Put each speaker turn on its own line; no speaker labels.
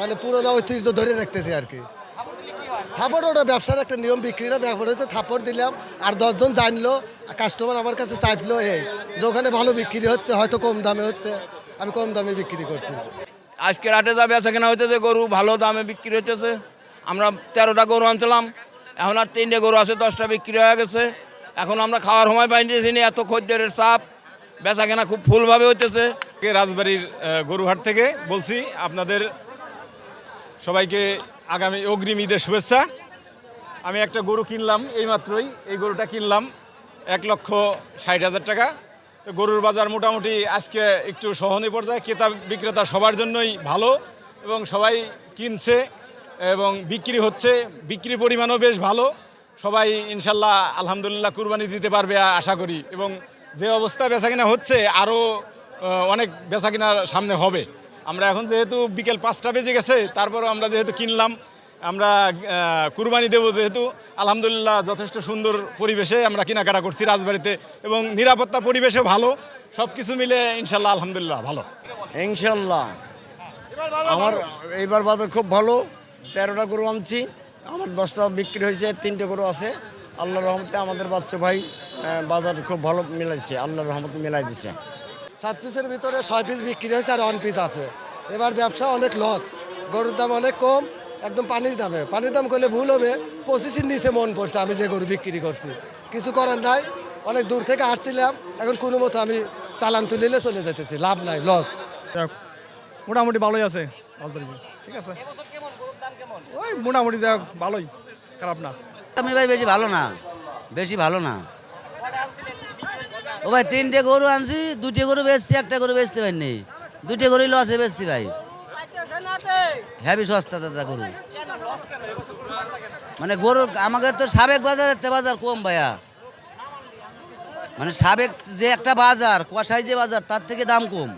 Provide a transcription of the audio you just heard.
মানে পুরোনো ঐতিহ্য ধরে রাখতেছি আর কি। থাপড় ওটা ব্যবসার একটা নিয়ম বিক্রির ব্যাপার হচ্ছে থাপড় দিলাম, আর দশজন জানলো কাস্টমার আমার কাছে চাইলো, এই, যে ওখানে ভালো বিক্রি হচ্ছে, হয়তো কম দামে হচ্ছে, আমি কম দামে বিক্রি করছি।
আজকের হাটে যা বেচা কেনা হইতেছে, গরু ভালো দামে বিক্রি হইতেছে। আমরা তেরোটা গরু আনছিলাম, এখন আর তিনটে গরু আছে, দশটা বিক্রি হয়ে গেছে। এখন আমরা খাওয়ার সময় পাইনি এত খদ্দের চাপ। বেচা কেনা খুব ফুলভাবে হইতেছে।
রাজবাড়ির গরুহাট থেকে বলছি, আপনাদের সবাইকে আগামী অগ্রিম ঈদের শুভেচ্ছা। আমি একটা গরু কিনলাম এইমাত্রই এই গরুটা কিনলাম, এক লক্ষ ষাট হাজার টাকা। তো গরুর বাজার মোটামুটি আজকে একটু সহনী পর্যায়ে, ক্রেতা বিক্রেতা সবার জন্যই ভালো এবং সবাই কিনছে এবং বিক্রি হচ্ছে, বিক্রি পরিমাণও বেশ ভালো। সবাই ইনশাল্লাহ আলহামদুলিল্লাহ কুরবানি দিতে পারবে আশা করি এবং যে অবস্থা বেচাকেনা হচ্ছে আরও অনেক বেচাকেনা সামনে হবে। আমরা এখন যেহেতু বিকেল পাঁচটা বেজে গেছে, তারপরও আমরা যেহেতু কিনলাম, আমরা কুরবানি দেবো যেহেতু। আলহামদুলিল্লাহ যথেষ্ট সুন্দর পরিবেশে আমরা কেনাকাটা করছি রাজবাড়িতে এবং নিরাপত্তা পরিবেশে ভালো। সব কিছু মিলে ইনশাল্লাহ আলহামদুলিল্লাহ ভালো।
ইনশাল্লাহ। আমার এইবার বাজার খুব ভালো, তেরোটা গরু আনছি, আমার দশটা বিক্রি হয়েছে, তিনটে গরু আছে। আল্লাহ রহমতে আমাদের বাচ্চা ভাই বাজার খুব ভালো মিলাইছে আল্লাহ রহমতে মিলাই দিছে।
সাত পিসের ভিতরে ছয় পিস বিক্রি হয়েছে আর ওয়ান পিস আছে। এবার ব্যবসা অনেক লস গরুর দাম অনেক কম একদম পানির দামে। পানির দাম করলে ভুল হবে পঁচিশের নিচে মন পড়ছে আমি যে গরু বিক্রি করছি। কিছু করার নাই অনেক দূর থেকে আসছিলাম এখন কোনো মতো আমি চালান তুলিলে চলে যেতেছি লাভ নাই লস
যাক, মোটামুটি ভালোই আছে ঠিক আছে। ওই মোটামুটি যাক ভালোই খারাপ না।
আমি ভাই বেশি ভালো না বেশি ভালো না। ও ভাই, তিনটে গরু আনছি দুটি গরু বেচছি, একটা গরু বেচতে পারিনি দুটি গরু লসে বেচছি ভাই। হ্যাভি সস্তা দাদা গরু। মানে গরু আমাকে তো সাবেক বাজারের তে বাজার কম ভাইয়া। মানে সাবেক যে একটা বাজার কষাই যে বাজার, তার থেকে দাম কম।